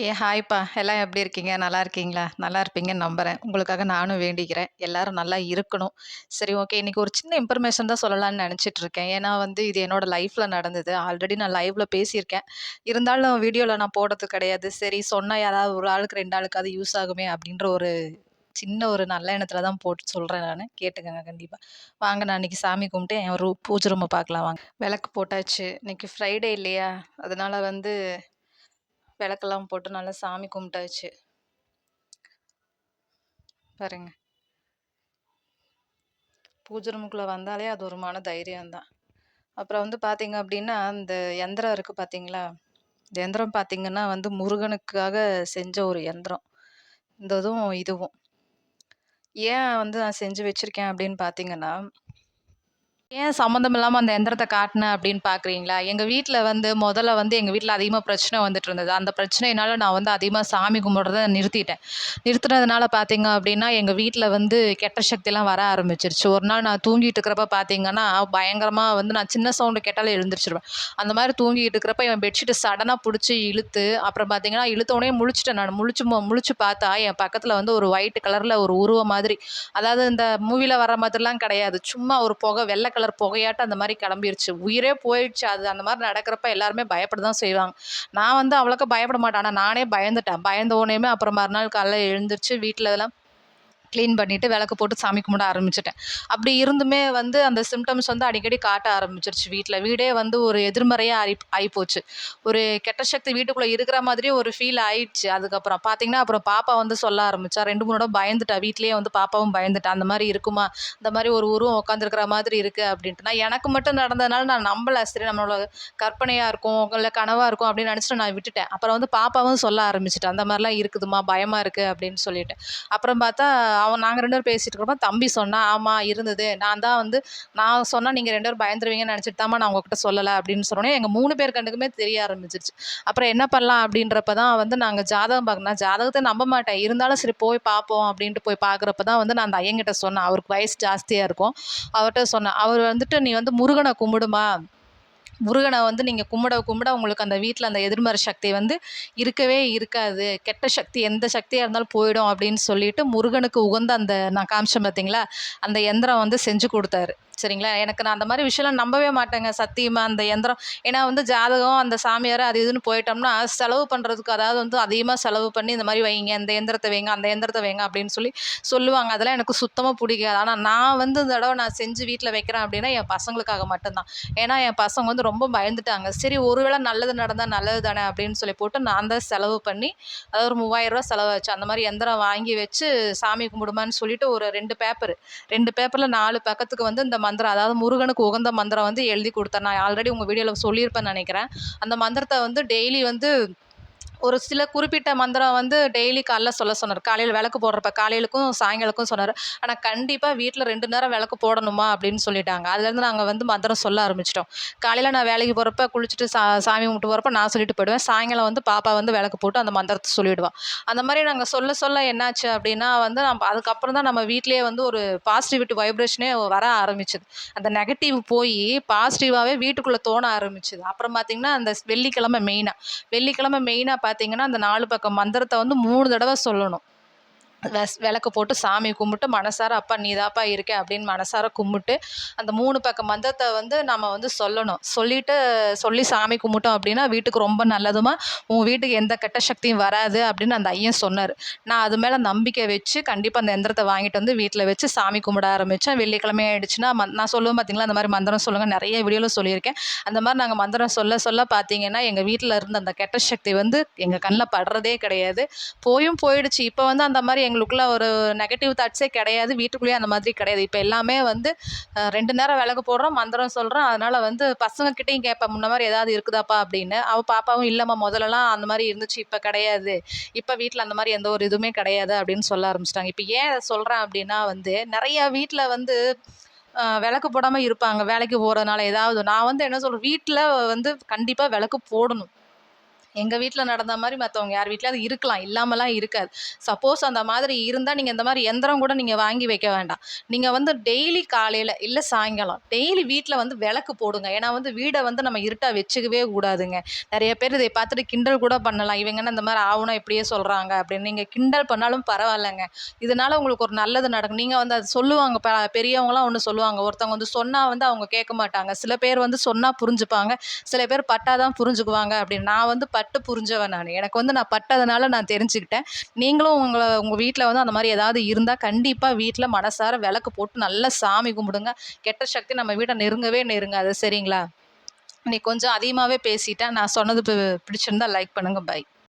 ஏ ஹாய்ப்பா. எல்லாம் எப்படி இருக்கீங்க? நல்லா இருக்கீங்களா? நல்லா இருப்பீங்கன்னு நம்புகிறேன் உங்களுக்காக நானும் வேண்டிக்கிறேன். எல்லாரும் நல்லா இருக்கணும். சரி ஓகே. இன்றைக்கி ஒரு சின்ன இன்ஃபர்மேஷன் தான் சொல்லலாம்னு நினச்சிட்டு இருக்கேன். ஏன்னா வந்து இது என்னோட லைஃப்பில் நடந்தது. ஆல்ரெடி நான் லைவ்ல பேசியிருக்கேன். இருந்தாலும் வீடியோவில் நான் போடுறது கிடையாது. சரி சொன்னால் யாராவது ஒரு ஆளுக்கு ரெண்டு ஆளுக்கு அது யூஸ் ஆகுமே அப்படின்ற ஒரு சின்ன ஒரு நல்ல எண்ணத்தில் தான் போட்டு சொல்கிறேன் நான். கேட்டுக்கங்க கண்டிப்பாக வாங்க நான் இன்றைக்கி சாமி கும்பிட்டு என் ரூ பூஜை ரூமை பார்க்கலாம். வாங்க. விளக்கு போட்டாச்சு. இன்றைக்கி ஃப்ரைடே இல்லையா? அதனால் வந்து விளக்கெல்லாம் போட்டு நல்லா சாமி கும்பிட்டாச்சு. பாருங்க. பூஜை ரூமுக்குள்ளே வந்தாலே அது ஒரு மன தைரியம்தான். அப்புறம் வந்து பார்த்தீங்க அப்படின்னா இந்த எந்திரம் இருக்குது பார்த்தீங்களா இந்த எந்திரம் பார்த்தீங்கன்னா வந்து முருகனுக்காக செஞ்ச ஒரு எந்திரம் இந்த இதுவும் இதுவும். ஏன் வந்து நான் செஞ்சு வச்சுருக்கேன் அப்படின்னு பார்த்தீங்கன்னா ஏன் சம்மந்தம் இல்லாமல் அந்த எந்திரத்தை காட்டினேன் அப்படின்னு பார்க்குறீங்களா எங்கள் வீட்டில் வந்து முதல்ல வந்து எங்கள் வீட்டில் அதிகமாக பிரச்சனை வந்துட்டு இருந்தது. அந்த பிரச்சனையினால நான் வந்து அதிகமாக சாமி கும்பிட்றத நிறுத்திட்டேன். நிறுத்துனதுனால பார்த்தீங்க அப்படின்னா எங்கள் வீட்டில் வந்து கெட்ட சக்தியெல்லாம் வர ஆரம்பிச்சிருச்சு. ஒரு நாள் நான் தூங்கிட்டு இருக்கிறப்ப பார்த்தீங்கன்னா பயங்கரமாக வந்து நான் சின்ன சவுண்டு கெட்டாலே எழுந்திரிச்சிருவேன். அந்த மாதிரி தூங்கிட்டு இருக்கிறப்ப என் பெட்ஷீட்டை சடனாக பிடிச்சி இழுத்து அப்புறம் பார்த்தீங்கன்னா இழுத்தோடனே முழிச்சிட்டேன் நான். முழிச்சு முழிச்சு பார்த்தா என் பக்கத்தில் வந்து ஒரு ஒயிட் கலரில் ஒரு உருவம் மாதிரி. அதாவது இந்த மூவியில் வர மாதிரிலாம் கிடையாது. சும்மா ஒரு புகை வெள்ளை கலர் புகையாட்டம் அந்த மாதிரி கிளம்பிருச்சு. உயிரே போயிடுச்சு. அது அந்த மாதிரி நடக்கிறப்ப எல்லாருமே பயப்பட தான் செய்வாங்க. நான் வந்து அவ்வளோக்கா பயப்பட மாட்டேன். ஆனால் நானே பயந்துட்டேன். பயந்த உடனேயுமே அப்புறம் மறுநாள் காலைல எழுந்திரிச்சு வீட்டில் இதெல்லாம் க்ளீன் பண்ணிவிட்டு விளக்கு போட்டு சாமி கும்பிட ஆரம்பிச்சிட்டேன். அப்படி இருந்துமே வந்து அந்த சிம்டம்ஸ் வந்து அடிக்கடி காட்ட ஆரம்பிச்சிருச்சு வீட்டில் வீடே வந்து ஒரு எதிர்மறையாக ஆகி ஆகிப்போச்சு ஒரு கெட்ட சக்தி வீட்டுக்குள்ளே இருக்கிற மாதிரி ஒரு ஃபீல் ஆயிடுச்சு. அதுக்கப்புறம் பார்த்தீங்கன்னா அப்புறம் பாப்பா வந்து சொல்ல ஆரம்பித்தா ரெண்டு மூணு இடம் பயந்துட்டா வீட்லேயே வந்து பாப்பாவும் பயந்துட்டா அந்த மாதிரி இருக்குமா? இந்த மாதிரி ஒரு உருவம் உட்காந்துருக்கிற மாதிரி இருக்குது அப்படின்ட்டு. நான் எனக்கு மட்டும் நடந்ததுனால நான் நம்பலை. சரி நம்மளோட கற்பனையாக இருக்கும் இல்லை கனவாக இருக்கும் அப்படின்னு நினச்சிட்டு நான் விட்டுட்டேன். அப்புறம் வந்து பாப்பாவும் சொல்ல ஆரம்பிச்சிட்டேன் அந்த மாதிரிலாம் இருக்குதுமா பயமாக இருக்குது அப்படின்னு சொல்லிட்டு. அப்புறம் பார்த்தா அவன் நாங்கள் ரெண்டு பேரும் பேசிகிட்டு இருக்கோம் தம்பி சொன்னான் ஆமாம் இருந்தது. நான் தான் வந்து நான் சொன்னால் நீங்கள் ரெண்டு பேரும் பயந்துருவீங்கன்னு நினச்சிட்டு தாம்மா நான் உங்ககிட்ட சொல்லலை அப்படின்னு சொன்னோன்னே எங்கள் மூணு பேர் கண்டுக்குமே தெரிய ஆரம்பிச்சிருச்சு. அப்புறம் என்ன பண்ணலாம் அப்படின்றப்ப தான் வந்து நாங்கள் ஜாதகம் பார்க்கணும் ஜாதகத்தை நம்ப மாட்டேன். இருந்தாலும் சரி போய் பார்ப்போம் அப்படின்ட்டு போய் பார்க்குறப்ப தான் வந்து நான் அந்த ஐயங்கிட்ட சொன்னேன். அவருக்கு வயசு ஜாஸ்தியாக இருக்கும். அவர்கிட்ட சொன்னேன். அவர் வந்துட்டு நீ வந்து முருகனை கும்பிடுமா? முருகனை வந்து நீங்கள் கும்பிட கும்பிட உங்களுக்கு அந்த வீட்டில் அந்த எதிர்மறை சக்தி வந்து இருக்கவே இருக்காது. கெட்ட சக்தி எந்த சக்தியாக இருந்தாலும் போயிடும் அப்படின்னு சொல்லிட்டு முருகனுக்கு உகந்த அந்த நான் காமிச்சேன் பார்த்தீங்களா அந்த எந்திரம் வந்து செஞ்சு கொடுத்தாரு. சரிங்களா? எனக்கு நான் அந்த மாதிரி விஷயம்லாம் நம்பவே மாட்டேங்க. சத்தியமாக அந்த எந்திரம். ஏன்னா வந்து ஜாதகம் அந்த சாமியார் அது இதுன்னு போயிட்டோம்னா செலவு பண்ணுறதுக்கு அதாவது வந்து அதிகமாக செலவு பண்ணி இந்த மாதிரி வைங்க இந்த எந்திரத்தை வைங்க அந்த எந்திரத்தை வைங்க அப்படின்னு சொல்லி சொல்லுவாங்க. அதெல்லாம் எனக்கு சுத்தமாக பிடிக்காது. ஆனால் நான் வந்து இந்த தடவை நான் செஞ்சு வீட்டில் வைக்கிறேன் அப்படின்னா என் பசங்களுக்காக மட்டும்தான். ஏன்னா என் பசங்க வந்து ரொம்ப பயந்துட்டாங்க. சரி ஒருவேளை நல்லது நடந்தால் நல்லது தானே அப்படின்னு சொல்லி போட்டு நான் தான் செலவு பண்ணி அதாவது ஒரு மூவாயிரரூவா செலவாச்சு. அந்த மாதிரி எந்திரம் வாங்கி வச்சு சாமி கும்பிடுமான்னு சொல்லிட்டு ஒரு ரெண்டு பேப்பர். ரெண்டு பேப்பரில் நாலு பக்கத்துக்கு வந்து இந்த மந்திரம் அதாவது முருகனுக்கு உகந்த மந்திரம் வந்து எழுதி கொடுத்தேன். நான் ஆல்ரெடி உங்கள் வீடியோவில் சொல்லியிருப்பேன்னு நினைக்கிறேன். அந்த மந்திரத்தை வந்து டெய்லி வந்து ஒரு சில குறிப்பிட்ட மந்திரம் வந்து டெய்லி காலைல சொல்ல சொன்னார். காலையில் விளக்கு போடுறப்ப காலையிலுக்கும் சாயங்காலக்கும் சொன்னார். ஆனால் கண்டிப்பாக வீட்டில் ரெண்டு நேரம் விளக்கு போடணுமா அப்படின்னு சொல்லிட்டாங்க. அதுலேருந்து நாங்கள் வந்து மந்திரம் சொல்ல ஆரம்பிச்சிட்டோம். காலையில் நான் வேலைக்கு போகிறப்ப குளிச்சுட்டு சா சாமி கும்பிட்டு போகிறப்ப நான் சொல்லிட்டு போயிடுவேன். சாயங்காலம் வந்து பாப்பா வந்து விளக்கு போட்டு அந்த மந்திரத்தை சொல்லிவிடுவான் அந்த மாதிரி நாங்கள் சொல்ல சொல்ல என்னாச்சு அப்படின்னா வந்து நம்ம அதுக்கப்புறம் தான் நம்ம வீட்லேயே வந்து ஒரு பாசிட்டிவிட்டி வைப்ரேஷனே வர ஆரம்பிச்சுது. அந்த நெகட்டிவ் போய் பாசிட்டிவாகவே வீட்டுக்குள்ளே தோண ஆரம்பிச்சுது. அப்புறம் பார்த்திங்கன்னா அந்த வெள்ளிக்கிழமை மெயினாக வெள்ளிக்கிழமை மெயினாக பார்த்தீங்கன்னா அந்த நாலு பக்கம் மந்திரத்தை வந்து மூணு தடவை சொல்லணும். விளக்கு போட்டு சாமி கும்பிட்டு மனசார அப்பா நீதாப்பா இருக்க அப்படின்னு மனசார கும்பிட்டு அந்த மூணு பக்கம் மந்திரத்தை வந்து நம்ம வந்து சொல்லணும். சொல்லிட்டு சொல்லி சாமி கும்பிட்டோம் அப்படின்னா வீட்டுக்கு ரொம்ப நல்லதுமா? உன் வீட்டுக்கு எந்த கெட்ட சக்தியும் வராது அப்படின்னு அந்த ஐயன் சொன்னார். நான் அது மேலே நம்பிக்கை வச்சு கண்டிப்பாக அந்த எந்திரத்தை வாங்கிட்டு வந்து வீட்டில் வச்சு சாமி கும்பிட ஆரம்பித்தேன் வெள்ளிக்கிழமை ஆயிடுச்சுன்னா மந் நான் சொல்லுவேன் பார்த்தீங்களா அந்த மாதிரி மந்திரம் சொல்லுங்கள் நிறைய வீடியோவில் சொல்லியிருக்கேன். அந்த மாதிரி நாங்கள் மந்திரம் சொல்ல சொல்ல பார்த்தீங்கன்னா எங்கள் வீட்டில் இருந்த அந்த கெட்ட சக்தி வந்து எங்கள் கண்ணில் படுறதே கிடையாது. போயும் போயிடுச்சு. இப்போ வந்து அந்த மாதிரி எங்களுக்குள்ள ஒரு நெகட்டிவ் தாட்ஸே கிடையாது. வீட்டுக்குள்ளேயே அந்த மாதிரி கிடையாது. இப்போ எல்லாமே வந்து ரெண்டு நேரம் விளக்கு போடுறோம் மந்திரம் சொல்கிறோம் அதனால் வந்து பசங்கக்கிட்டேயும் கேட்பேன் முன்ன மாதிரி ஏதாவது இருக்குதாப்பா? அப்படின்னு. அவள் பாப்பாவும் இல்லைம்மா முதல்லலாம் அந்த மாதிரி இருந்துச்சு இப்போ கிடையாது. இப்போ வீட்டில் அந்த மாதிரி எந்த ஒரு இதுவுமே கிடையாது அப்படின்னு சொல்ல ஆரம்பிச்சிட்டாங்க. இப்போ ஏன் அதை சொல்கிறேன் அப்படின்னா வந்து நிறையா வீட்டில் வந்து விளக்கு போடாமல் இருப்பாங்க. வேலைக்கு போகிறதுனால ஏதாவது. நான் வந்து என்ன சொல்கிறேன் வீட்டில் வந்து கண்டிப்பாக விளக்கு போடணும். எங்கள் வீட்டில் நடந்த மாதிரி மற்றவங்க யார் வீட்லையாவது இருக்கலாம். இல்லாமலாம் இருக்காது. சப்போஸ் அந்த மாதிரி இருந்தால் நீங்கள் இந்த மாதிரி எந்திரம் கூட நீங்கள் வாங்கி வைக்க வேண்டாம். நீங்கள் வந்து டெய்லி காலையில் இல்லை சாயங்காலம் டெய்லி வீட்டில் வந்து விளக்கு போடுங்க. ஏன்னா வந்து வீடை வந்து நம்ம இருட்டாக வச்சுக்கவே கூடாதுங்க. நிறைய பேர் இதை பார்த்துட்டு கிண்டல் கூட பண்ணலாம். இவங்க என்ன இந்த மாதிரி ஆகணும் இப்படியே சொல்கிறாங்க அப்படின்னு. நீங்கள் கிண்டல் பண்ணாலும் பரவாயில்லைங்க. இதனால் உங்களுக்கு ஒரு நல்லது நடக்கும். நீங்கள் வந்து அது சொல்லுவாங்க. ப பெரியவங்களாம் ஒன்று சொல்லுவாங்க. ஒருத்தவங்க வந்து சொன்னால் வந்து அவங்க கேட்க மாட்டாங்க. சில பேர் வந்து சொன்னால் புரிஞ்சுப்பாங்க. சில பேர் பட்டாதான் புரிஞ்சுக்குவாங்க அப்படின்னு. நான் வந்து பட்டு புரிஞ்சவன் நான். எனக்கு வந்து நான் பட்டதுனால நான் தெரிஞ்சுக்கிட்டேன். நீங்களும் உங்களை உங்கள் வீட்டில் வந்து அந்த மாதிரி ஏதாவது இருந்தால் கண்டிப்பாக வீட்டில் மனசார விளக்கு போட்டு நல்லா சாமி கும்பிடுங்க. கெட்ட சக்தி நம்ம வீட்டை நெருங்கவே நெருங்காது. சரிங்களா? நீ கொஞ்சம் அதிகமாகவே பேசிட்டேன். நான் சொன்னது பிடிச்சிருந்தா லைக் பண்ணுங்கள் பை